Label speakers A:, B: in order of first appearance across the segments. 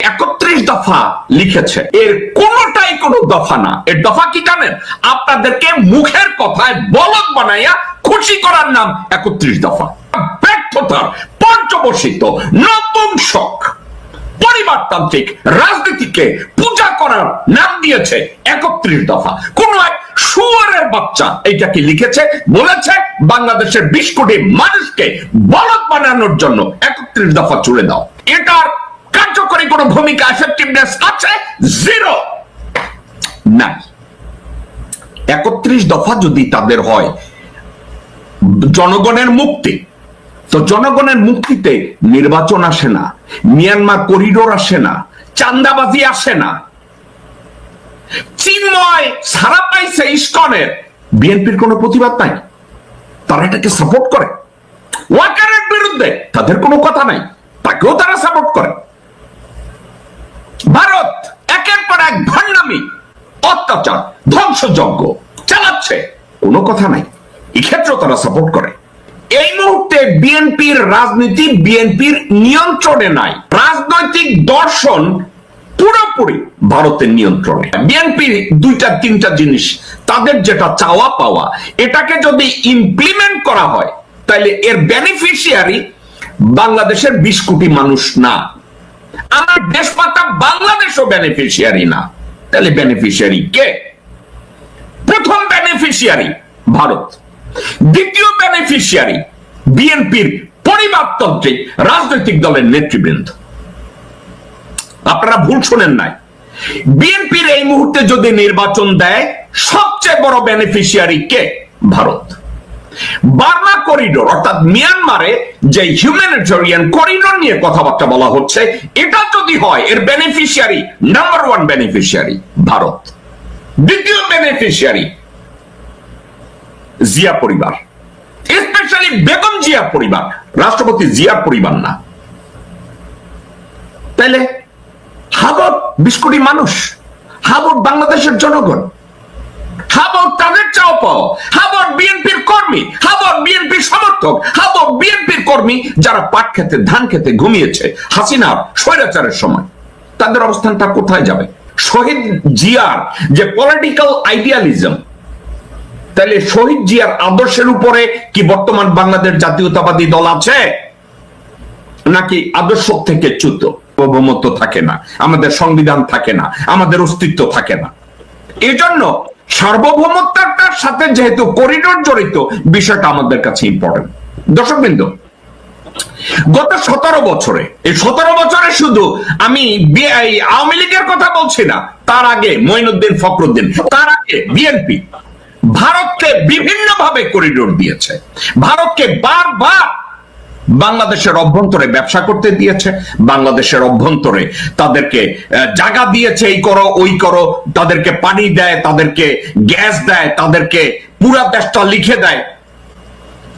A: একত্রিশ দফা লিখেছে। এর কোনটাই কোনো দফা না। এর দফা কি জানেন? আপনাদেরকে মুখের কথায় বলদ বানাইয়া খুশি করার নাম একত্রিশ দফা। ব্যর্থতার পর্যবসিত নতুন শখ। পরিবারতান্ত্রিক রাজনীতিকে পূজা করার নাম দিয়েছে একত্রিশ দফা। কোন এক সুয়ারের বাচ্চা এইটাকে লিখেছে? বলেছে, বাংলাদেশের বিশ কোটি মানুষকে বলদ বানানোর জন্য একত্রিশ দফা চলে দাও। কোন ভূমিকা এফেক্টিভনেস আছে জিরো নাই একত্রিশ দফা যদি তাদের হয়, জনগণের মুক্তি। তো জনগণের মুক্তিতে নির্বাচন আসে না, মিয়ানমার করিডোর আসে না চান্দাবাজি আসে না। চিন্ময় সারা পাইছে ইস্কনের। বিএনপির কোনো প্রতিবাদ নাই। তারা এটাকে সাপোর্ট করে। ওয়াকারের বিরুদ্ধে তাদের কোনো কথা নাই। তাকেও তারা সাপোর্ট করে। ভারত একের পর এক ভণ্ডামি অত্যাচার, ধ্বংসযজ্ঞ চালাচ্ছে। কোনো কথা নাই। এক্ষেত্রেও তারা সাপোর্ট করে। এই মুহূর্তে বিএনপির রাজনীতি, বিএনপির নিয়ন্ত্রণে নাই। রাজনৈতিক দর্শন পুরোপুরি ভারতের নিয়ন্ত্রণে। বিএনপি দুইটা, তিনটা জিনিস, তাদের যেটা চাওয়া পাওয়া, এটাকে যদি ইমপ্লিমেন্ট করা হয় তাহলে এর বেনিফিশিয়ারি বাংলাদেশের বিশ কোটি মানুষ না। আমার দেশমাতা বাংলাদেশও বেনিফিশিয়ারি না। তাহলে বেনিফিশিয়ারি কে? প্রথম বেনিফিশিয়ারি ভারত। দ্বিতীয় বেনিফিশিয়ারি বিএনপির পরিবারতান্ত্রিক রাজনৈতিক দলের নেতৃবৃন্দ। আপনারা ভুল শোনেন নাই। বিএনপির এই মুহূর্তে যদি নির্বাচন দেয়, সবচেয়ে বড় বেনিফিশিয়ারি কে? ভারত। বার্মা করিডোর, অর্থাৎ মিয়ানমারে যে হিউম্যানিটেরিয়ান করিডোর নিয়ে কথাবার্তা বলা হচ্ছে, এটা যদি হয়, এর beneficiary number one beneficiary Bharat. দ্বিতীয় বেনিফিশিয়ারি জিয়া পরিবার। স্পেশালি বেগম জিয়া পরিবার। রাষ্ট্রপতি জিয়ার পরিবার না। তাইলে হাবট বিশ কোটি মানুষ হাবট বাংলাদেশের জনগণ। হাবট তাদের চাও পাও? বিএনপির কর্মী? হাবট বিএনপির সমর্থক? হাবট বিএনপির কর্মী যারা পাট খেতে, ধান খেতে ঘুমিয়েছে? স্বৈরাচারের সময়। তাদের অবস্থানটা কোথায় যাবে? শহীদ জিয়ার যে পলিটিক্যাল আইডিয়ালিজম তাহলে শহীদ জিয়ার আদর্শের উপরে কি বর্তমান বাংলাদেশ জাতীয়তাবাদী দল আছে? নাকি আদর্শ থেকে চ্যুত? থাকে না। আমাদের সংবিধান থাকে না। আমাদের অস্তিত্ব থাকে না। এজন্য সার্বভৌমত্বটার সাথে যেহেতু করিডোর জড়িত, বিষয়টা আমাদের কাছে ইম্পর্টেন্ট দর্শক বিন্দু গত সতেরো বছরে, এই সতেরো বছরে শুধু আমি আওয়ামী লীগের কথা বলছি না, তার আগে মঈনুদ্দিন ফখরুদ্দিন, তার আগে বিএনপি, ভারতকে বিভিন্ন ভাবে করিডোর দিয়েছে। ভারতকে বারবার বাংলাদেশের অভ্যন্তরে ব্যবসা করতে দিয়েছে, বাংলাদেশের অভ্যন্তরে তাদেরকে জায়গা দিয়েছে, এই করো, ওই করো, তাদেরকে পানি দেয়, তাদেরকে গ্যাস দেয়, তাদেরকে পুরা দেশটা লিখে দেয়।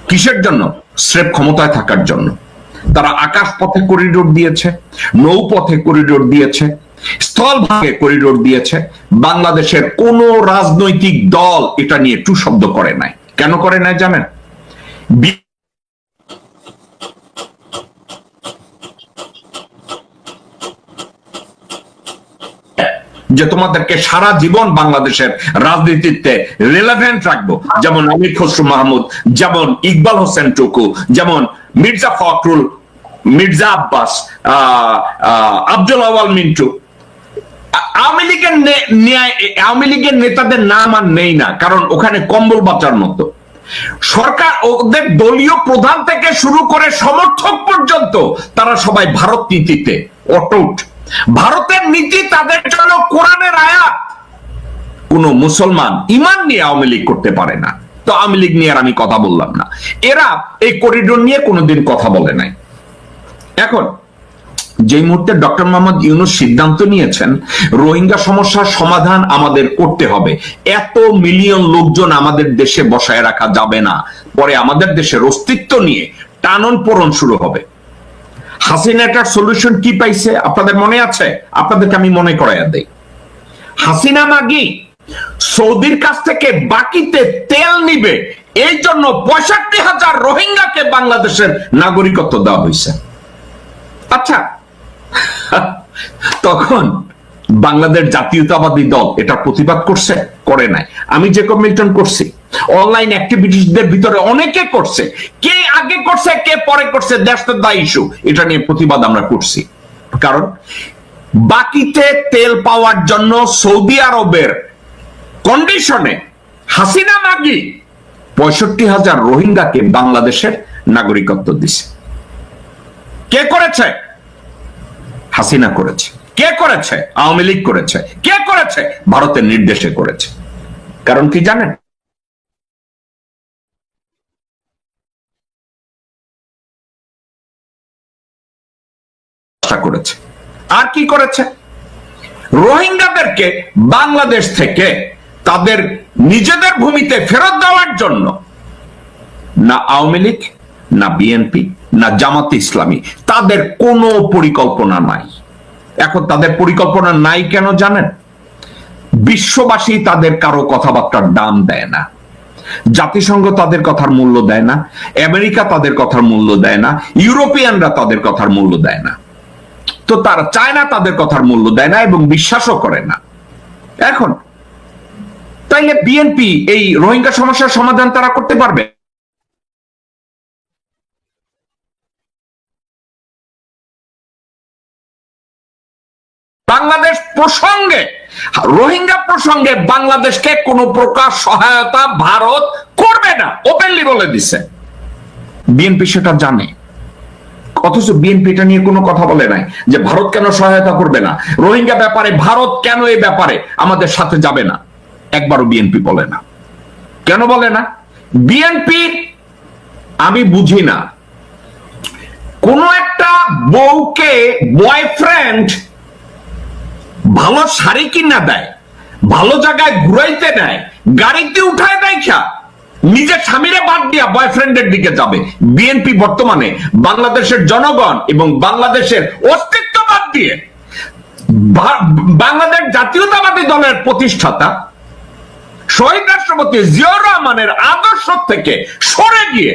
A: কিসের জন্য? স্রেফ ক্ষমতায় থাকার জন্য। তারা আকাশ পথে করিডোর দিয়েছে, নৌপথে করিডোর দিয়েছে স্থল ভাগে করিডোর দিয়েছে। বাংলাদেশের কোন রাজনৈতিক দল এটা নিয়ে টু শব্দ করে নাই। কেন করে নাই জানেন? যে তোমাদেরকে সারা জীবন বাংলাদেশের রাজনীতিতে রিলেভেন্ট রাখব। যেমন আমির খসরু মাহমুদ, যেমন ইকবাল হোসেন টুকু, যেমন মির্জা ফখরুল, মির্জা আব্বাস আব্দুল আওয়াল মিন্টু। আওয়ামী লীগের আওয়ামী লীগের নেতাদের নাম আর নেই না, কারণ ওখানে কম্বল বাঁচার মতো। সরকার ওদের দলীয় প্রধান থেকে শুরু করে সমর্থক পর্যন্ত তারা সবাই ভারত নীতিতে অটুট। ভারতের নীতি তাদের জন্য কোরআনের আয়াত। কোন মুসলমান ইমান নিয়ে আওয়ামী লীগ করতে পারে না। তো আওয়ামী লীগ নিয়ে আর আমি কথা বললাম না। এরা এই করিডোর নিয়ে কোনোদিন কথা বলে নাই। এখন যে মুহূর্তে ডক্টর মোহাম্মদ ইউনুস সিদ্ধান্ত নিয়েছেন, রোহিঙ্গা সমস্যার সমাধান আমাদের করতে হবে। এত মিলিয়ন লোকজন আমাদের দেশে বসায় রাখা যাবে না। পরে আমাদের দেশের অস্তিত্ব নিয়ে টানন পোড়ন শুরু হবে। হাসিনাটার সলিউশন কি পাইছে? আপনাদের মনে আছে? আপনাদেরকে আমি মনে করাইয়া দেই। হাসিনা মাগি সৌদির কাছ থেকে বাকিতে তেল নিবে, এই জন্য পঁয়ষট্টি হাজার রোহিঙ্গাকে বাংলাদেশের নাগরিকত্ব দেওয়া হয়েছে আচ্ছা তখন বাংলাদেশ জাতীয়তাবাদী দল এটা প্রতিবাদ করছে, করে নাই। আমি যে মিল্টন করছি। অনলাইন অ্যাক্টিভিটিসদের ভিতরে অনেকে করছে। কে আগে করছে, কে পরে করছে দ্যাটস দ্য ইস্যু এটা নিয়ে প্রতিবাদ আমরা করছি। কারণ বাকিতে তেল পাওয়ার জন্য সৌদি আরবের কন্ডিশনে হাসিনা মাগি পঁয়ষট্টি হাজার রোহিঙ্গাকে বাংলাদেশের নাগরিকত্ব দিছে। কে করেছে? হাসিনা করেছে। কে করেছে? আওয়ামী লীগ করেছে। কে করেছে? ভারতের নির্দেশে করেছে। কারণ কি জানেন? করেছে। আর কি করেছে? রোহিঙ্গাদেরকে বাংলাদেশ থেকে তাদের নিজেদের ভূমিতে ফেরত দেওয়ার জন্য না আওয়ামী লীগ, না বিএনপি, না জামাত ইসলামী, তাদের কোনো পরিকল্পনা নাই। এখন তাদের পরিকল্পনা নাই কেন জানেন? বিশ্ববাসী তাদের কারও কথাবার্তার দাম দেয় না। জাতিসংঘ তাদের কথার মূল্য দেয় না। আমেরিকা তাদের কথার মূল্য দেয় না। ইউরোপিয়ানরা তাদের কথার মূল্য দেয় না। তো তারা চায় না তাদের কথার মূল্য দেয় না এবং বিশ্বাসও করে না। এখন, তাইলে বিএনপি এই রোহিঙ্গা সমস্যার সমাধান তারা করতে পারবে? বাংলাদেশ প্রসঙ্গে, রোহিঙ্গা প্রসঙ্গে বাংলাদেশকে কোনো প্রকার সহায়তা ভারত করবে না ওপেনলি বলে দিছে। বিএনপি সেটা জানে। অথচ বিএনপি এটা নিয়ে কোনো কথা বলে নাই যে ভারত কেন সহায়তা করবে না? রোহিঙ্গা ব্যাপারে ভারত কেন এই ব্যাপারে আমাদের সাথে যাবে না? একবারও বিএনপি বলে না। কেন বলে না? বিএনপি, আমি বুঝি না। কোন একটা বউকে বয়ফ্রেন্ড ভালো শাড়ি কিনা দেয়, ভালো জায়গায় ঘুরাইতে দেয়, গাড়িতে উঠায় দেয় খা নিজের স্বামীরে বাদ দিয়া বয়ফ্রেন্ডের দিকে যাবে। বিএনপি বর্তমানে বাংলাদেশের জনগণ এবং বাংলাদেশের অস্তিত্ব বাদ দিয়ে বাংলাদেশ জাতীয়তাবাদী দলের প্রতিষ্ঠাতা, শহীদ রাষ্ট্রপতি জিয়াউর রহমানের আদর্শ থেকে সরে গিয়ে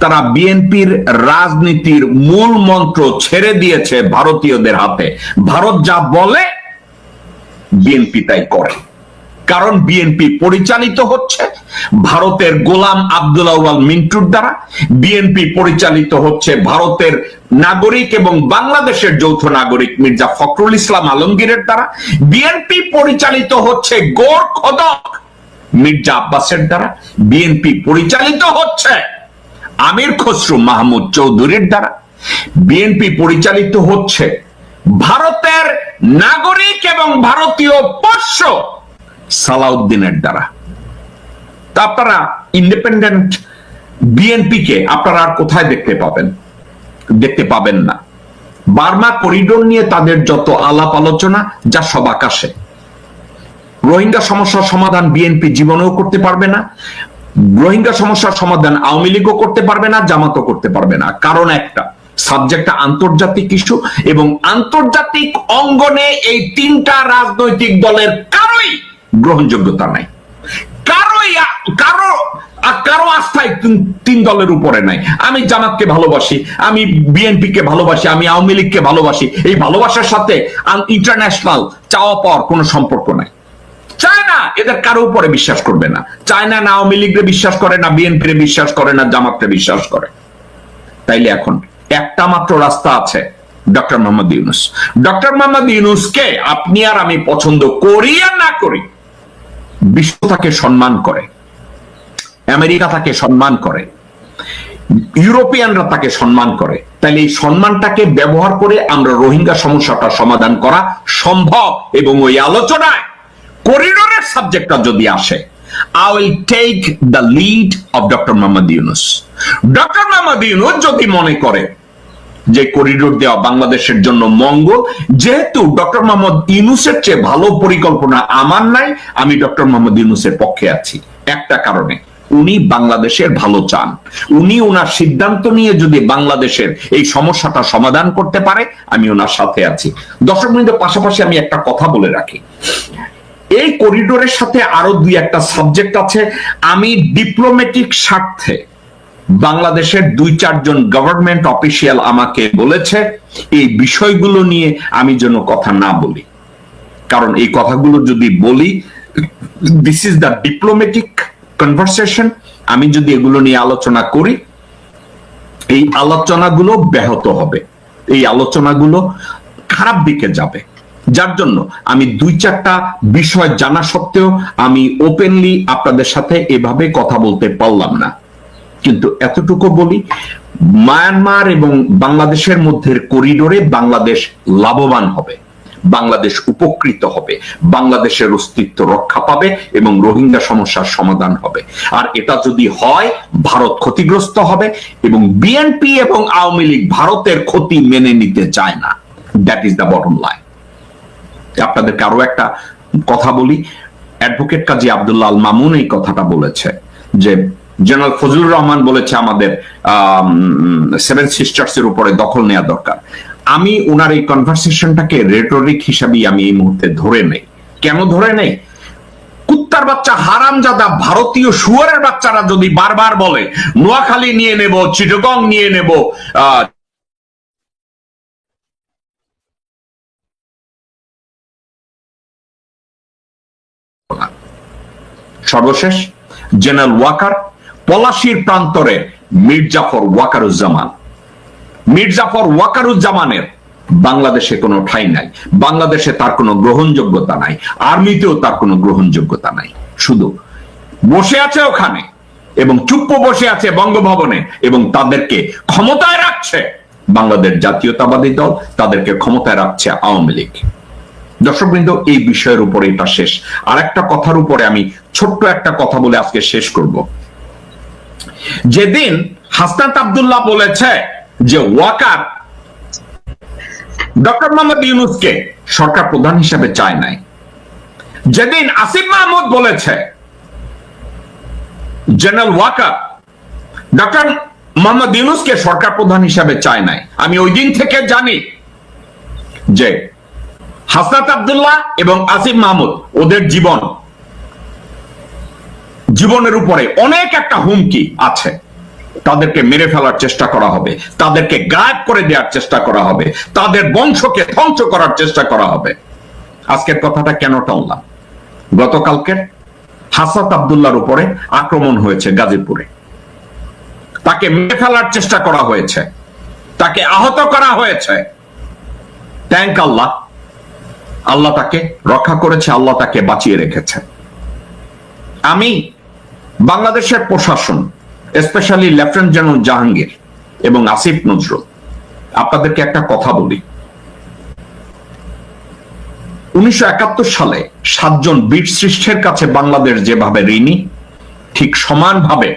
A: তারা বিএনপির রাজনীতির মূল মন্ত্র ছেড়ে দিয়েছে ভারতীয়দের হাতে। ভারত যা বলে বিএনপি তাই করে। কারণ বিএনপি পরিচালিত হচ্ছে ভারতের গোলাম আব্দুল আউয়াল মিন্টুর দ্বারা। বিএনপি পরিচালিত হচ্ছে ভারতের নাগরিক এবং বাংলাদেশের যৌথ নাগরিক মির্জা ফখরুল ইসলাম আলমগীরের দ্বারা। বিএনপি পরিচালিত হচ্ছে গোর খদক মির্জা আব্বাসের দ্বারা। বিএনপি পরিচালিত হচ্ছে আমির খসরু মাহমুদ চৌধুরীর দ্বারা। বিএনপি পরিচালিত হচ্ছে ভারতের নাগরিক এবং ভারতীয় পোষ্য সালাউদ্দিনের দ্বারা। তা আপনারা ইন্ডিপেন্ডেন্ট বিএনপি কে আপনারা আর কোথায় দেখতে পাবেন? দেখতে পাবেন না। বার্মা করিডোর নিয়ে তাদের যত আলাপ আলোচনা, যা সব আকাশে। রোহিঙ্গা সমস্যার সমাধান বিএনপি জীবনেও করতে পারবে না। রোহিঙ্গা সমস্যার সমাধান আওয়ামী লীগও করতে পারবে না, জামাতও করতে পারবে না। কারণ একটা সাবজেক্টটা আন্তর্জাতিক ইস্যু এবং আন্তর্জাতিক অঙ্গনে এই তিনটা রাজনৈতিক দলের কারোই গ্রহণযোগ্যতা নাই। কারোই কারও কারও আস্থায় তিন- দলের উপরে নাই। আমি জামাতকে ভালোবাসি, আমি বিএনপি কে ভালোবাসি, আমি আওয়ামী লীগকে ভালোবাসি। এই ভালোবাসার সাথে ইন্টারন্যাশনাল চাওয়া পাওয়ার কোনো সম্পর্ক নাই। চায়না এদের কারও উপরে বিশ্বাস করবে না। চায়না না আওয়ামী লীগরে বিশ্বাস করে, না বিএনপি বিশ্বাস করে, না জামাতকে বিশ্বাস করে। তাইলে এখন একটা মাত্র রাস্তা আছে ডক্টর মোহাম্মদ ইউনুস। ডক্টর মোহাম্মদ ইউনুসকে আপনি আর আমি পছন্দ করি আর না করি বিশ্ব তাকে সম্মান করে, আমেরিকা তাকে সম্মান করে, ইউরোপিয়ানরা তাকে সম্মান করে। তাহলে এই সম্মানটাকে ব্যবহার করে আমরা রোহিঙ্গা সমস্যাটা সমাধান করা সম্ভব এবং ওই আলোচনায় করিডোরের সাবজেক্টটা যদি আসে I will take the lead of doctor Mohammad Yunus doctor Mohammad Yunus যদি মনে করে যে করিডোর দেওয়া বাংলাদেশের জন্য মঙ্গল, যেহেতু ডক্টর মোহাম্মদ ইউনুসের চেয়ে ভালো পরিকল্পনা আমার নাই, আমি ডক্টর মোহাম্মদ ইউনুসের পক্ষে আছি। একটা কারণে, উনি বাংলাদেশের ভালো চান। উনি ওনার সিদ্ধান্ত নিয়ে যদি বাংলাদেশের এই সমস্যাটা সমাধান করতে পারে, আমি ওনার সাথে আছি। দর্শক মিনিটের পাশাপাশি আমি একটা কথা বলে রাখি। এই করিডোরের সাথে আরও দুই একটা সাবজেক্ট আছে। আমি ডিপ্লোম্যাটিক স্বার্থে বাংলাদেশের দুই চারজন গভর্নমেন্ট অফিসিয়াল আমাকে বলেছে, এই বিষয়গুলো নিয়ে আমি যেন কথা না বলি। কারণ এই কথাগুলো যদি বলি this is the diplomatic conversation আমি যদি এগুলো নিয়ে আলোচনা করি, এই আলোচনাগুলো ব্যাহত হবে। এই আলোচনাগুলো খারাপ দিকে যাবে। যার জন্য আমি দুই চারটা বিষয় জানা সত্ত্বেও আমি ওপেনলি আপনাদের সাথে এভাবে কথা বলতে পারলাম না। কিন্তু এতটুকু বলি, মায়ানমার এবং বাংলাদেশের মধ্যে করিডোরে বাংলাদেশ লাভবান হবে, বাংলাদেশ উপকৃত হবে, বাংলাদেশের অস্তিত্ব রক্ষা পাবে এবং রোহিঙ্গা সমস্যার সমাধান হবে। আর এটা যদি হয়, ভারত ক্ষতিগ্রস্ত হবে এবং বিএনপি এবং আওয়ামী লীগ ভারতের ক্ষতি মেনে নিতে চায় না। That is the bottom line আপনাদেরকে আরও একটা কথা বলি। অ্যাডভোকেট কাজী আব্দুল্লাহ আল মামুন এই কথাটা বলেছে যে জেনারেল ফজলুর রহমান বলেছে আমাদের সেভেন সিস্টার্স এর উপরে দখল নেওয়া দরকার। আমি ওনার এই কনভারসেশনটাকে রেটরিক হিসাবেই আমি এই মুহূর্তে ধরে নেই। কেন ধরে নেই? কুত্তার বাচ্চা হারামজাদা ভারতীয় শুয়ারের বাচ্চারা যদি বারবার বলে, নোয়াখালী নিয়ে নেব, চিটগং নিয়ে নেব আহ সর্বশেষ, জেনারেল ওয়াকার পলাশির প্রান্তরে মির্জাফর ওয়াকারুজ্জামান। মির্জাফর ওয়াকারুজ্জামানের বাংলাদেশে কোনো ঠাই নাই। বাংলাদেশে তার কোনো গ্রহণযোগ্যতা নাই। আর্মিতেও তার কোনো গ্রহণযোগ্যতা নাই। শুধু বসে আছে ওখানে এবং চুপ্প বসে আছে বঙ্গভবনে এবং তাদেরকে ক্ষমতায় রাখছে বাংলাদেশ জাতীয়তাবাদী দল, তাদেরকে ক্ষমতায় রাখছে আওয়ামী লীগ। দর্শকবৃন্দ, এই বিষয়ের উপরে এটা শেষ। আর একটা কথার উপরে আমি ছোট্ট একটা কথা বলে আজকে শেষ করব। যেদিন হাসনাত আব্দুল্লাহ বলেছে যে ওয়াকার ডক্টর মোহাম্মদ ইউনুসকে সরকার প্রধান হিসেবে চায় নাই। যেদিন আসিফ মাহমুদ বলেছে, জেনারেল ওয়াকার ডক্টর মোহাম্মদ ইউনুসকে সরকার প্রধান হিসাবে চায় নাই। আমি ওই দিন থেকে জানি যে হাসনাত আবদুল্লাহ এবং আসিফ মাহমুদ ওদের জীবন জীবনের উপরে অনেক একটা হুমকি আছে। তাদেরকে মেরে ফেলার চেষ্টা করা হবে, তাদেরকে গায়েব করে দেওয়ার চেষ্টা করা হবে, তাদের বংশকে ধ্বংস করার চেষ্টা করা হবে। আজকের কথাটা কেন টানলাম? গতকালকের হাসাত আবদুল্লার উপরে আক্রমণ হয়েছে গাজীপুরে। তাকে মেরে ফেলার চেষ্টা করা হয়েছে, তাকে আহত করা হয়েছে। থ্যাংক আল্লাহ। আল্লাহ তাকে রক্ষা করেছে, আল্লাহ তাকে বাঁচিয়ে রেখেছে। আমি বাংলাদেশের প্রশাসন স্পেশালি লেফটেন্যান্ট জেনারেল জাহাঙ্গীর এবং আসিফ নজরুল, আপনাদেরকে একটা কথা বলি। উনিশশো একাত্তর সালে সাতজন বীর সৃষ্টের কাছে বাংলাদেশ যেভাবে ঋণী, ঠিক সমানভাবে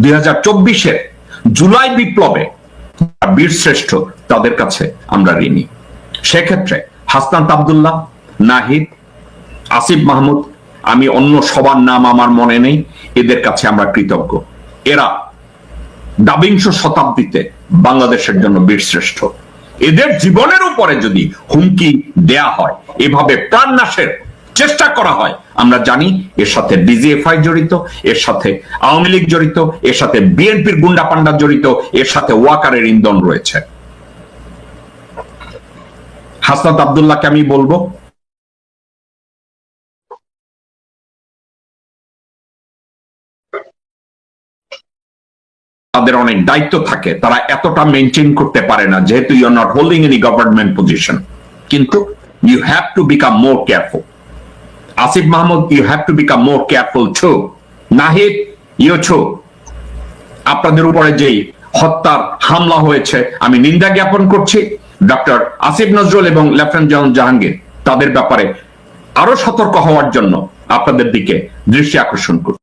A: দুই হাজার চব্বিশের জুলাই বিপ্লবে বীর শ্রেষ্ঠ, তাদের কাছে আমরা ঋণী। সেক্ষেত্রে হাসনাত আবদুল্লাহ, নাহিদ, আসিফ মাহমুদ আমি অন্য সবার নাম আমার মনে নেই, এদের কাছে আমরা কৃতজ্ঞ। এরা দাবিংশ শতাব্দীতে বাংলাদেশের জন্য বীরশ্রেষ্ঠ। এদের জীবনের উপরে যদি হুমকি দেয়া হয়, এভাবে প্রাণনাশের চেষ্টা করা হয়, আমরা জানি এর সাথে ডিজিএফআই জড়িত, এর সাথে আওয়ামী লীগ জড়িত, এর সাথে বিএনপির গুন্ডা পান্ডা জড়িত, এর সাথে ওয়াকারের ইন্ধন রয়েছে। হাসনাত আবদুল্লাহকে আমি বলব তাদের অনেক দায়িত্ব থাকে, তারা এতটা মেনটেন করতে পারে না, যেহেতু you are not holding any government position কিন্তু you have to become more careful Asif Mahmud you have to become more careful Chhau Nahid you ছো আপনাদের উপরে যেই হত্যার হামলা হয়েছে, আমি নিন্দা জ্ঞাপন করছি ডক্টর আসিফ নজরুল এবং লেফটেন্যান্ট জেনারেল জাহাঙ্গীর, তাদের ব্যাপারে আরও সতর্ক হওয়ার জন্য আপনাদের দিকে দৃষ্টি আকর্ষণ করছি।